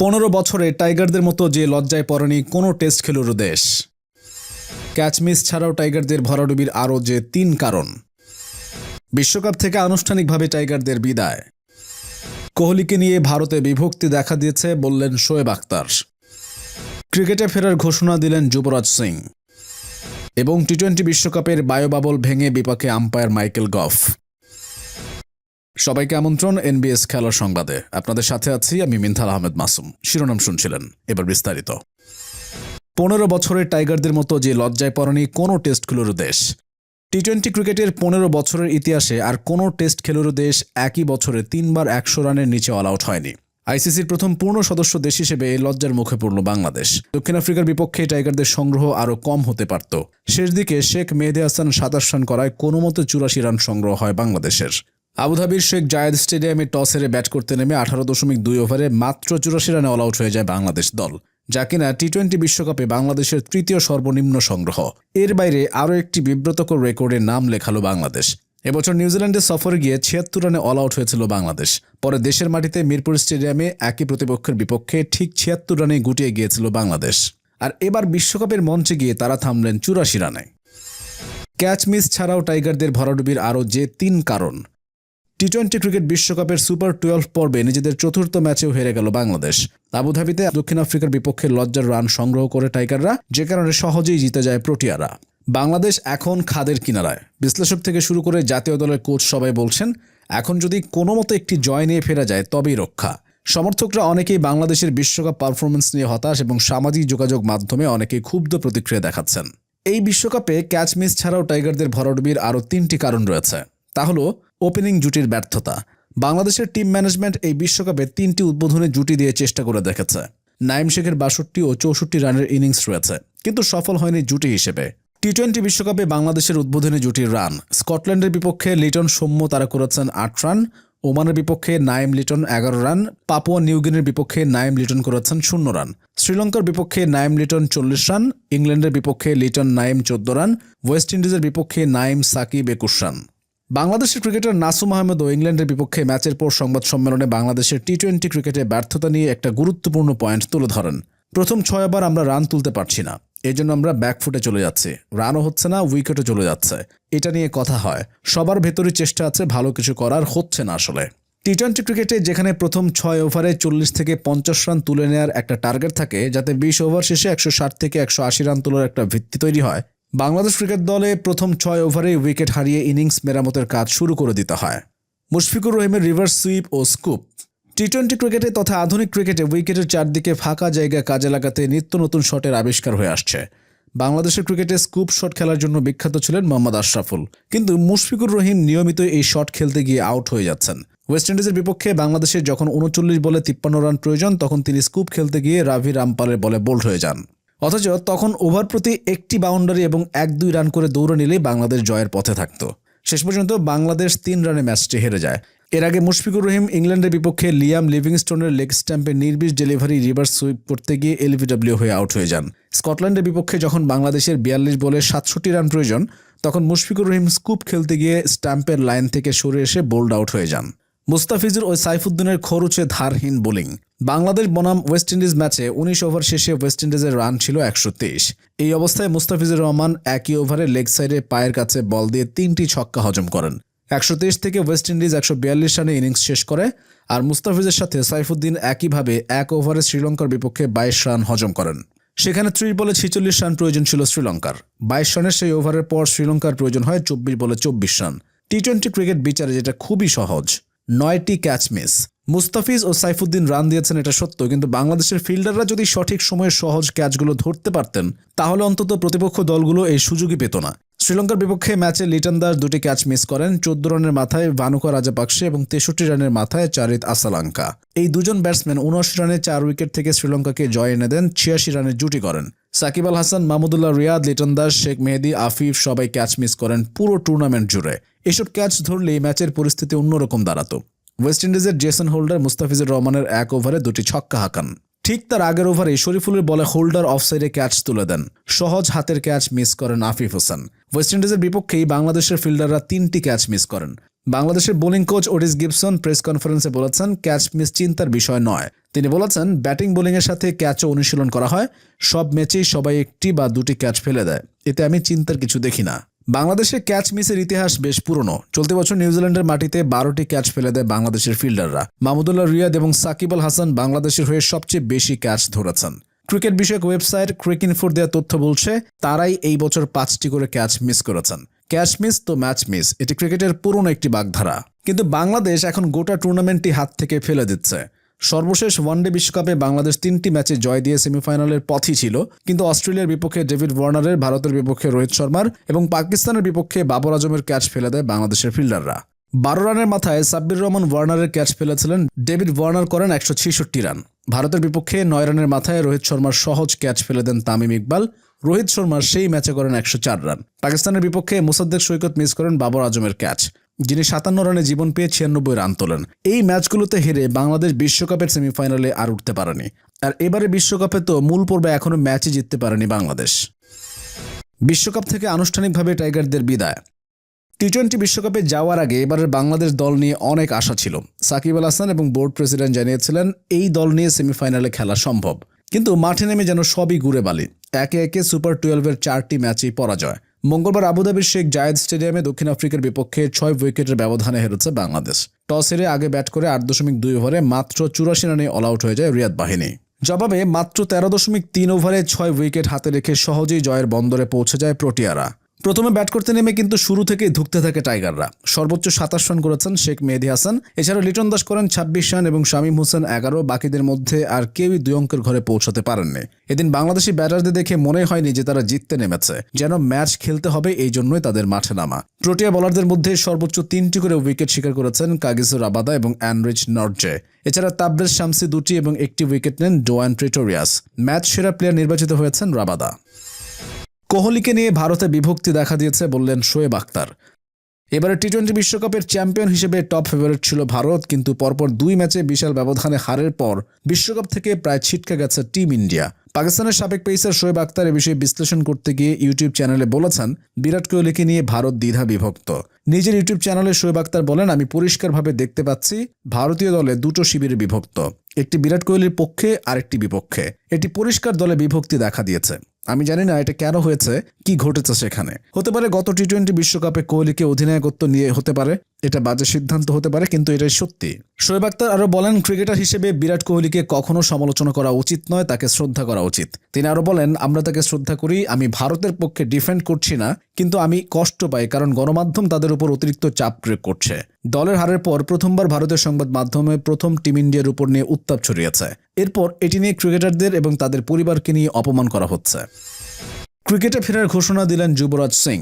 পনেরো বছরে টাইগারদের মতো যে লজ্জায় পড়েনি কোনো টেস্ট খেলুড়ো দেশ। ক্যাচ মিস ছাড়াও টাইগারদের ভরাডুবির আরও যে তিন কারণ। বিশ্বকাপ থেকে আনুষ্ঠানিকভাবে টাইগারদের বিদায়। কোহলিকে নিয়ে ভারতে বিভক্তি দেখা দিয়েছে বললেন শোয়েব আক্তার ক্রিকেটে ফেরার ঘোষণা দিলেন যুবরাজ সিং। এবং টি টোয়েন্টি বিশ্বকাপের বায়োবাবল ভেঙে বিপাকে আম্পায়ার মাইকেল গফ। সবাইকে আমন্ত্রণ এনবিএস খেলার সংবাদে। আপনাদের সাথে আছি আমি মিনথাল আহমেদ মাসুম। শিরোনাম শুনছিলেন। এবার বিস্তারিত। পনেরো বছরের টাইগারদের মতো যে লজ্জায় পড়েনি কোনো টেস্ট খেলুড়ো দেশ। টি টোয়েন্টি ক্রিকেটের পনেরো বছরের ইতিহাসে আর কোনো টেস্ট খেলুড়ো দেশ একই বছরে তিনবার একশো রানের নিচে অল আউট হয়নি। আইসিসির প্রথম পূর্ণ সদস্য দেশ হিসেবে এই লজ্জার মুখে পড়ল বাংলাদেশ। দক্ষিণ আফ্রিকার বিপক্ষে টাইগারদের সংগ্রহ আরও কম হতে পারত। শেষ দিকে শেখ মেহেদে হাসান সাতাশ রান করায় কোনো মতে চুরাশি রান সংগ্রহ হয় বাংলাদেশের। আবুধাবির শেখ জায়েদ স্টেডিয়ামে টস হেরে ব্যাট করতে নেমে আঠারো দশমিক দুই ওভারে মাত্র চুরাশি রানে অল আউট হয়ে যায় বাংলাদেশ দল। যা কিনা টি টোয়েন্টি বিশ্বকাপে বাংলাদেশের তৃতীয় সর্বনিম্ন সংগ্রহ। এর বাইরে আরও একটি বিব্রতকর রেকর্ডে নাম লেখালো বাংলাদেশ। এবছর নিউজিল্যান্ডে সফরে গিয়ে ছিয়াত্তর রানে অল আউট হয়েছিল বাংলাদেশ। পরে দেশের মাটিতে মিরপুর স্টেডিয়ামে একই প্রতিপক্ষের বিপক্ষে ঠিক ছিয়াত্তর রানে গুটিয়ে গিয়েছিল বাংলাদেশ। আর এবার বিশ্বকাপের মঞ্চে গিয়ে তারা থামলেন চুরাশি রানে। ক্যাচ মিস ছাড়াও টাইগারদের ভরাডুবির আরও যে তিন কারণ। টি টোয়েন্টি ক্রিকেট বিশ্বকাপের সুপার টুয়েলভ পর্বে নিজেদের চতুর্থ ম্যাচেও হেরে গেল বাংলাদেশ। আবুধাবিতে দক্ষিণ আফ্রিকার বিপক্ষে লজ্জার রান সংগ্রহ করে টাইগাররা, যে কারণে সহজেই জিতে যায় প্রোটিয়ারা। বাংলাদেশ এখন খাদের কিনারায়। বিশ্লেষক থেকে শুরু করে জাতীয় দলের কোচ সবাই বলছেন, এখন যদি কোনো মতো একটি জয় নিয়ে ফেরা যায়, তবেই রক্ষা। সমর্থকরা অনেকেই বাংলাদেশের বিশ্বকাপ পারফরমেন্স নিয়ে হতাশ এবং সামাজিক যোগাযোগ মাধ্যমে অনেকেই ক্ষুব্ধ প্রতিক্রিয়া দেখাচ্ছেন। এই বিশ্বকাপে ক্যাচ মিস ছাড়াও টাইগারদের ভরাডুবির আরও তিনটি কারণ রয়েছে। তা হলো ওপেনিং জুটির ব্যর্থতা। বাংলাদেশের টিম ম্যানেজমেন্ট এই বিশ্বকাপে তিনটি উদ্বোধনে জুটি দিয়ে চেষ্টা করে দেখেছে। নাইম শেখের বাষট্টি ও চৌষট্টি রানের ইনিংস রয়েছে, কিন্তু সফল হয়নি জুটি হিসেবে। টি টোয়েন্টি বিশ্বকাপে বাংলাদেশের উদ্বোধনী জুটির রান। স্কটল্যান্ডের বিপক্ষে লিটন সৌম্য তারা করেছেন আট রান। ওমানের বিপক্ষে নাইম লিটন এগারো রান। পাপুয়া নিউগিনের বিপক্ষে নাইম লিটন করেছেন শূন্য রান। শ্রীলঙ্কার বিপক্ষে নাইম লিটন চল্লিশ রান। ইংল্যান্ডের বিপক্ষে লিটন নাইম চোদ্দ রান। ওয়েস্ট ইন্ডিজের বিপক্ষে নাইম সাকিব একুশ রান। বাংলাদেশের ক্রিকেটার নাসুম আহমেদও ইংল্যান্ডের বিপক্ষে ম্যাচের পর সংবাদ সম্মেলনে বাংলাদেশের টি টোয়েন্টি ক্রিকেটে ব্যর্থতা নিয়ে একটা গুরুত্বপূর্ণ পয়েন্ট তুলে ধরেন। প্রথম ছয়বার আমরা রান তুলতে পারছি না। এই জন্য আমরা ব্যাকফুটে চলে যাচ্ছি। রানও হচ্ছে না উইকেটও চলে যাচ্ছে। এটা নিয়ে কথা হয়। সবার ভেতরই চেষ্টা আছে ভালো কিছু করার, হচ্ছে না আসলে। টি টোয়েন্টি ক্রিকেটে যেখানে প্রথম ছয় ওভারে চল্লিশ থেকে পঞ্চাশ রান তুলে নেওয়ার একটা টার্গেট থাকে, যাতে বিশ ওভার শেষে একশো ষাট থেকে একশো আশি রান তোলার একটা ভিত্তি তৈরি হয় বাংলাদেশ ক্রিকেট দলে প্রথম ছয় ওভারে উইকেট হারিয়ে ইনিংস মেরামতের কাজ শুরু করে দিতে হয়। মুশফিকুর রহিমের রিভার্স সুইপ ও স্কুপ। টি টোয়েন্টি ক্রিকেটে তথা আধুনিক ক্রিকেটে উইকেটের চারদিকে ফাঁকা জায়গা কাজে লাগাতে নিত্য নতুন শটের আবিষ্কার হয়ে আসছে। বাংলাদেশের ক্রিকেটে স্কুপ শট খেলার জন্য বিখ্যাত ছিলেন মোহাম্মদ আশরাফুল। কিন্তু মুশফিকুর রহিম নিয়মিত এই শট খেলতে গিয়ে আউট হয়ে যাচ্ছেন। ওয়েস্ট ইন্ডিজের বিপক্ষে বাংলাদেশের যখন উনচল্লিশ বলে তিপ্পান্ন রান প্রয়োজন, তখন তিনি স্কুপ খেলতে গিয়ে রাভি রামপালের বলে বোল্ড হয়ে যান। অথচ তখন ওভার প্রতি একটি বাউন্ডারি এবং এক দুই রান করে দৌড়ে নিলেই বাংলাদেশ জয়ের পথে থাকত। শেষ পর্যন্ত বাংলাদেশ তিন রানে ম্যাচটি হেরে যায়। এর আগে মুশফিকুর রহিম ইংল্যান্ডের বিপক্ষে লিয়াম লিভিংস্টোনের লেগ স্ট্যাম্পে নির্বিষ ডেলিভারি রিভার্স সুইপ করতে গিয়ে এলবিডব্লিউ হয়ে আউট হয়ে যান। স্কটল্যান্ডের বিপক্ষে যখন বাংলাদেশের বিয়াল্লিশ বলে সাতষট্টি রান প্রয়োজন, তখন মুশফিকুর রহিম স্কুপ খেলতে গিয়ে স্ট্যাম্পের লাইন থেকে সরে এসে বোল্ড আউট হয়ে যান। মুস্তাফিজুর ও সাইফুদ্দিনের খরচে ধারহীন বোলিং। বাংলাদেশ বনাম ওয়েস্ট ইন্ডিজ ম্যাচে উনিশ ওভার শেষে ওয়েস্ট ইন্ডিজের রান ছিল একশো তেইশ এই অবস্থায় মুস্তাফিজুর রহমান একই ওভারে লেগ সাইডে পায়ের কাছে বল দিয়ে তিনটি ছক্কা হজম করেন। একশো তেইশ থেকে ওয়েস্ট ইন্ডিজ একশো বিয়াল্লিশ রানে ইনিংস শেষ করে আর মুস্তাফিজের সাথে সাইফুদ্দিন একইভাবে এক ওভারে শ্রীলঙ্কার বিপক্ষে বাইশ রান হজম করেন। সেখানে ত্রিশ বলে ছিচল্লিশ রান প্রয়োজন ছিল শ্রীলঙ্কার। বাইশ রানের সেই ওভারের পর শ্রীলঙ্কার প্রয়োজন হয় চব্বিশ বলে চব্বিশ রান। টি টোয়েন্টি ক্রিকেট বিচারে যেটা খুবই সহজ। নয়টি ক্যাচ মিস মুস্তাফিজ ও সাইফুদ্দিন রান দিয়েছেন, এটা সত্য, কিন্তু বাংলাদেশের ফিল্ডাররা যদি সঠিক সময়ে সহজ ক্যাচগুলো ধরতে পারতেন, তাহলে অন্তত প্রতিপক্ষ দলগুলো এই সুযোগই পেত না। শ্রীলঙ্কার বিপক্ষে ম্যাচে লিটন দাস দুটি ক্যাচ মিস করেন, চোদ্দ রানের মাথায় ভানুকা রাজাপাকসে এবং তেষট্টি রানের মাথায় চারিত আসালাঙ্কা। এই দুজন ব্যাটসম্যান উনআশি রানে চার উইকেট থেকে শ্রীলঙ্কাকে জয় এনে দেন, ছিয়াশি রানের জুটি করেন। সাকিব আল হাসান, মাহমুদুল্লাহ রিয়াদ, লিটন দাস, শেখ মেহেদি, আফিফ সবাই ক্যাচ মিস করেন পুরো টুর্নামেন্ট জুড়ে। এসব ক্যাচ ধরলেই ম্যাচের পরিস্থিতি অন্যরকম দাঁড়াতো। ওয়েস্ট ইন্ডিজের জেসন হোল্ডার মুস্তাফিজুর রহমানের এক ওভারে দুটি ছক্কা হাঁকান। ঠিক তার আগের ওভারে শরীফুলের বলে হোল্ডার অফসাইডে ক্যাচ তুলে দেন। সহজ হাতের ক্যাচ মিস করেন আফিফ হোসেন। ওয়েস্ট ইন্ডিজের বিপক্ষেই বাংলাদেশের ফিল্ডাররা তিনটি ক্যাচ মিস করেন। বাংলাদেশের bowling coach Ottis Gibson press কনফারেন্সে বলেছেন, ক্যাচ মিস চিন্তার বিষয় নয়। তিনি বলেছেন, ব্যাটিং বোলিংয়ের সাথে ক্যাচও অনুশীলন করা হয়। সব ম্যাচেই সবাই একটি বা দুটি ক্যাচ ফেলে দেয়। এতে আমি চিন্তার কিছু দেখি না। বাংলাদেশে ক্যাচ মিসের ইতিহাস বেশ পুরনো। চলতি বছর নিউজিল্যান্ডের মাটিতে বারোটি ক্যাচ ফেলে দেয় বাংলাদেশের ফিল্ডাররা। মাহমুদুল্লাহ রিয়াদ এবং সাকিব আল হাসান বাংলাদেশের হয়ে সবচেয়ে বেশি ক্যাচ ধরেছেন। ক্রিকেট বিষয়ক ওয়েবসাইট ক্রিকিনফোর দেওয়া তথ্য বলছে, তারাই এই বছর পাঁচটি করে ক্যাচ মিস করেছেন। ক্যাচ মিস তো ম্যাচ মিস এটি ক্রিকেটের পুরনো একটি বাগধারা। কিন্তু বাংলাদেশ এখন গোটা টুর্নামেন্টটি হাত থেকে ফেলে দিচ্ছে। সর্বশেষ ওয়ানডে বিশ্বকাপে বাংলাদেশ তিনটি ম্যাচে জয় দিয়ে সেমিফাইনালের পথই ছিল। কিন্তু অস্ট্রেলিয়ার বিপক্ষে ডেভিড ওয়ার্নারের, ভারতের বিপক্ষে রোহিত শর্মার এবং পাকিস্তানের বিপক্ষে বাবর আজমের ক্যাচ ফেলে দেয় বাংলাদেশের ফিল্ডাররা। বারো রানের মাথায় সাব্বির রহমান ওয়ার্নারের ক্যাচ ফেলেছিলেন, ডেভিড ওয়ার্নার করেন একশো ছেষট্টি রান। ভারতের বিপক্ষে নয় রানের মাথায় রোহিত শর্মার সহজ ক্যাচ ফেলে দেন তামিম ইকবাল, রোহিত শর্মার সেই ম্যাচে করেন একশো চার রান। পাকিস্তানের বিপক্ষে মোসাদ্দেক সৈকত মিস করেন বাবর আজমের ক্যাচ। যিনি সাতান্ন রানে জীবন পেয়ে ছিয়ানব্বই রান তোলেন। এই ম্যাচগুলোতে হেরে বাংলাদেশ বিশ্বকাপের সেমিফাইনালে আর উঠতে পারেনি। আর এবারে বিশ্বকাপে তো মূল পর্বে এখনও ম্যাচই জিততে পারেনি বাংলাদেশ। বিশ্বকাপ থেকে আনুষ্ঠানিকভাবে টাইগারদের বিদায়। টি টোয়েন্টি বিশ্বকাপে যাওয়ার আগে এবারের বাংলাদেশ দল নিয়ে অনেক আশা ছিল। সাকিব আল হাসান এবং বোর্ড প্রেসিডেন্ট জানিয়েছিলেন, এই দল নিয়ে সেমিফাইনালে খেলা সম্ভব। কিন্তু মাঠে নেমে যেন সবই ঘুরে বালি। একে একে সুপার টুয়েলভের চারটি ম্যাচেই পরাজয়। মঙ্গলবার আবুধাবির শেখ জায়দ স্টেডিয়ামে দক্ষিণ আফ্রিকার বিপক্ষে ছয় উইকেটের ব্যবধানে হেরেছে বাংলাদেশ। টস হেরে আগে ব্যাট করে আট দশমিক দুই ওভারে মাত্র চুরাশি রানে অল আউট হয়ে যায় রিয়াদ বাহিনী। জবাবে মাত্র তেরো দশমিক তিন ওভারে ছয় উইকেট হাতে রেখে সহজেই জয়ের বন্দরে পৌঁছে যায় প্রোটিয়ারা। প্রথমে ব্যাট করতে নেমে কিন্তু শুরু থেকেই ধুকতে থাকে টাইগাররা। সর্বোচ্চ সাতাশ রান করেছেন শেখ মেহেদি হাসান। এছাড়া লিটন দাস করেন ছাব্বিশ রান এবং শামীম হোসেন এগারো। বাকিদের মধ্যে আর কেউই দুই অঙ্কের ঘরে পৌঁছাতে পারেননি। এদিন বাংলাদেশি ব্যাটারদের দেখে মনে হয়নি যে তারা জিততে নেমেছে। যেন ম্যাচ খেলতে হবে এই জন্যই তাদের মাঠে নামা। প্রোটিয়া বলারদের মধ্যে সর্বোচ্চ তিনটি করে উইকেট শিকার করেছেন কাগিসুর আবাদা এবং অ্যানরিচ নর্জে। এছাড়া তাবরেজ শামসি দুটি এবং একটি উইকেট নেন ডোয়ান প্রিটোরিয়াস। ম্যাচ সেরা প্লেয়ার নির্বাচিত হয়েছেন রাবাদা। কোহলিকে নিয়ে ভারতে বিভক্তি দেখা দিয়েছে বললেন শোয়েব আক্তার এবারে টি টোয়েন্টি বিশ্বকাপের চ্যাম্পিয়ন হিসেবে টপ ফেভারিট ছিল ভারত, কিন্তু পরপর দুই ম্যাচে বিশাল ব্যবধানে হারের পর বিশ্বকাপ থেকে প্রায় ছিটকে গেছে টিম ইন্ডিয়া। পাকিস্তানের সাবেক পেসার শোয়েব আক্তার এ বিষয়ে বিশ্লেষণ করতে গিয়ে ইউটিউব চ্যানেলে বলেছেন, বিরাট কোহলিকে নিয়ে ভারত দ্বিধা বিভক্ত। নিজের ইউটিউব চ্যানেলে শোয়েব আক্তার বলেন, আমি পরিষ্কারভাবে দেখতে পাচ্ছি, ভারতীয় দলে দুটো শিবিরে বিভক্ত, একটি বিরাট কোহলির পক্ষে আরেকটি বিপক্ষে। এটি পরিষ্কার দলে বিভক্তি দেখা দিয়েছে। আমি জানি না এটা কেন হয়েছে, কি ঘটেছে সেখানে। হতে পারে গত টি টোয়েন্টি বিশ্বকাপে কোহলিকে অধিনায়কত্ব নিয়ে হতে পারে এটা বাজে সিদ্ধান্ত হতে পারে, কিন্তু এটাই সত্যি। শোয়েব আক্তার আরও বলেন, ক্রিকেটার হিসেবে বিরাট কোহলিকে কখনো সমালোচনা করা উচিত নয়, তাকে শ্রদ্ধা করা উচিত। তিনি আরও বলেন, আমরা তাকে শ্রদ্ধা করি, আমি ভারতের পক্ষে ডিফেন্ড করছি না, কিন্তু আমি কষ্ট পাই, কারণ গণমাধ্যম তাদের উপর অতিরিক্ত চাপ প্রয়োগ করছে। দলের হারের পর প্রথমবার ভারতের সংবাদ মাধ্যমে প্রথম টিম ইন্ডিয়ার উপর নিয়ে উত্তাপ ছড়িয়েছে। এরপর এটি নিয়ে ক্রিকেটারদের এবং তাদের পরিবারকে নিয়ে অপমান করা হচ্ছে। ক্রিকেটে ফেরার ঘোষণা দিলেন যুবরাজ সিং।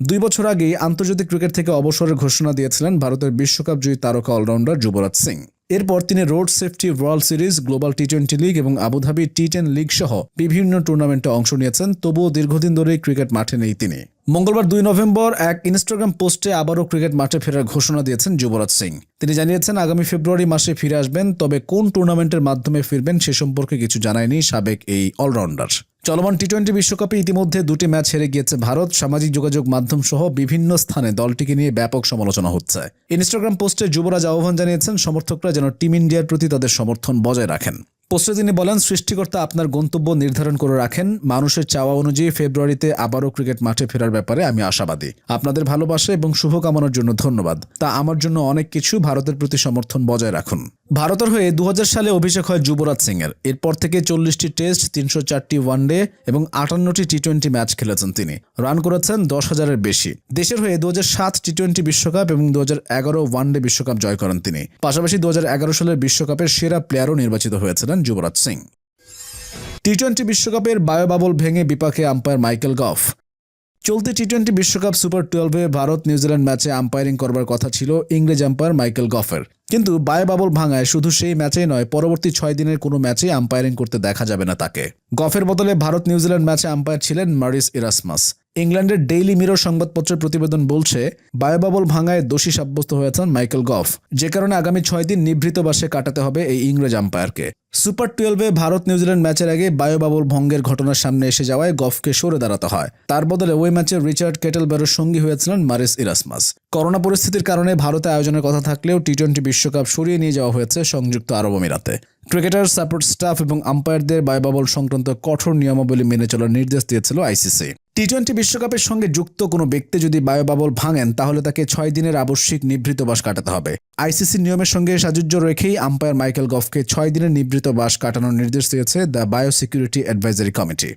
দুই বছর আগেই আন্তর্জাতিক ক্রিকেট থেকে অবসরের ঘোষণা দিয়েছিলেন ভারতের বিশ্বকাপ জয়ী তারকা অলরাউন্ডার যুবরাজ সিং। এরপর তিনি road safety world series, global T twenty league এবং Abu Dhabi T ten league সহ বিভিন্ন টুর্নামেন্টে অংশ নিয়েছেন, তবুও দীর্ঘদিন ধরেই ক্রিকেট মাঠে নেই তিনি। মঙ্গলবার দুই নভেম্বর এক ইনস্টাগ্রাম পোস্টে আবারও ক্রিকেট মাঠে ফেরার ঘোষণা দিয়েছেন যুবরাজ সিং। তিনি জানিয়েছেন, আগামী ফেব্রুয়ারি মাসে ফিরে আসবেন, তবে কোন টুর্নামেন্টের মাধ্যমে ফিরবেন সে সম্পর্কে কিছু জানায়নি সাবেক এই অলরাউন্ডার। চলমান টি টোয়েন্টি বিশ্বকাপে ইতিমধ্যে দুটি ম্যাচ হেরে গিয়েছে ভারত। সামাজিক যোগাযোগ মাধ্যম সহ বিভিন্ন স্থানে দলটিকে নিয়ে ব্যাপক সমালোচনা হচ্ছে। ইনস্টাগ্রাম পোস্টে যুবরাজ আহ্বান জানিয়েছেন, সমর্থকরা যেন টিম ইন্ডিয়ার প্রতি তাদের সমর্থন বজায় রাখেন। পোস্টে তিনি বলেন, সৃষ্টিকর্তা আপনার গন্তব্য নির্ধারণ করে রাখেন। মানুষের চাওয়া অনুযায়ী ফেব্রুয়ারিতে আবারও ক্রিকেট মাঠে ফেরার ব্যাপারে আমি আশাবাদী। আপনাদের ভালোবাসা এবং শুভকামনার জন্য ধন্যবাদ। তা আমার জন্য অনেক কিছু। ভারতের প্রতি সমর্থন বজায় রাখুন। ভারতের হয়ে দু হাজার সালে অভিষেক হয় যুবরাজ সিং এর এরপর থেকে চল্লিশটি টেস্ট, তিনশো চারটি ওয়ানডে এবং আটান্নটি টি টোয়েন্টি ম্যাচ খেলেছেন তিনি। রান করেছেন দশ হাজারের বেশি। দেশের হয়ে দু সাত টি টোয়েন্টি বিশ্বকাপ এবং দু এগারো ওয়ানডে বিশ্বকাপ জয় করেন তিনি। পাশাপাশি দু হাজার এগারো সালের বিশ্বকাপের সেরা প্লেয়ারও নির্বাচিত হয়েছিলেন যুবরাজ সিং। টি টোয়েন্টি বিশ্বকাপের বায়োবাবল ভেঙে বিপাকে আম্পায়ার মাইকেল গফ চলতি টি টোয়েন্টি বিশ্বকাপ সুপার টুয়েলভে ভারত নিউজিল্যান্ড ম্যাচে আম্পায়ারিং করবার কথা ছিল ইংরেজ আম্পায়ার মাইকেল গফের কিন্তু বায় বাবল ভাঙায় শুধু সেই ম্যাচেই নয়, পরবর্তী ছয় দিনের কোনো ম্যাচে আম্পায়ারিং করতে দেখা যাবে না তাকে। গফের বদলে ভারত নিউজিল্যান্ড ম্যাচে আম্পায়ার ছিলেন মারিস ইরাসমাস ইংল্যান্ডের ডেইলি মিরর সংবাদপত্রের প্রতিবেদন বলছে, বায়োবাবল ভাঙায় দোষী সাব্যস্ত হয়েছেন মাইকেল গফ। যে কারণে আগামী ছয় দিন নিভৃত বাসে কাটাতে হবে এই ইংরেজ আম্পায়ারকে। সুপার টুয়েলভে ভারত নিউজিল্যান্ড ম্যাচের আগে বায়োবাবল ভঙ্গের ঘটনার সামনে এসে যাওয়ায় গফকে সরে দাঁড়াতে হয়। তার বদলে ওই ম্যাচে রিচার্ড কেটেলবেরোর সঙ্গী হয়েছিলেন মারিস ইরাসমাস। করোনা পরিস্থিতির কারণে ভারতে আয়োজনের কথা থাকলেও টি টোয়েন্টি বিশ্বকাপ সরিয়ে নিয়ে যাওয়া হয়েছে সংযুক্ত আরব আমিরাতে। ক্রিকেটার, সাপোর্ট স্টাফ এবং আম্পায়ারদের বায়োবাবল সংক্রান্ত কঠোর নিয়মাবলী মেনে চলার নির্দেশ দিয়েছিল আইসিসি। টি টোয়েন্টি বিশ্বকাপের সঙ্গে যুক্ত কোনো ব্যক্তি যদি বায়োবাবল ভাঙেন, তাহলে তাকে ছয় দিনের আবশ্যিক নিভৃত বাস কাটাতে হবে। আইসিসি নিয়মের সঙ্গে সাজুজ্য রেখেই আম্পায়ার মাইকেল গফকে ছয় দিনের নিভৃত বাস কাটানোর নির্দেশ দিয়েছে দ্য বায়োসিকিউরিটি অ্যাডভাইজারি কমিটি।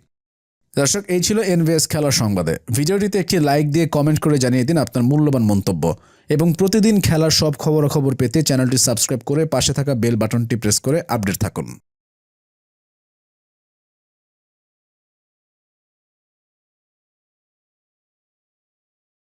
দর্শক, এই ছিল এনভিএস খেলার সংবাদে। ভিডিওটিতে একটি লাইক দিয়ে কমেন্ট করে জানিয়ে দিন আপনার মূল্যবান মন্তব্য। এবং প্রতিদিন খেলার সব খবরাখবর পেতে চ্যানেলটি সাবস্ক্রাইব করে পাশে থাকা বেল বাটনটি প্রেস করে আপডেট থাকুন।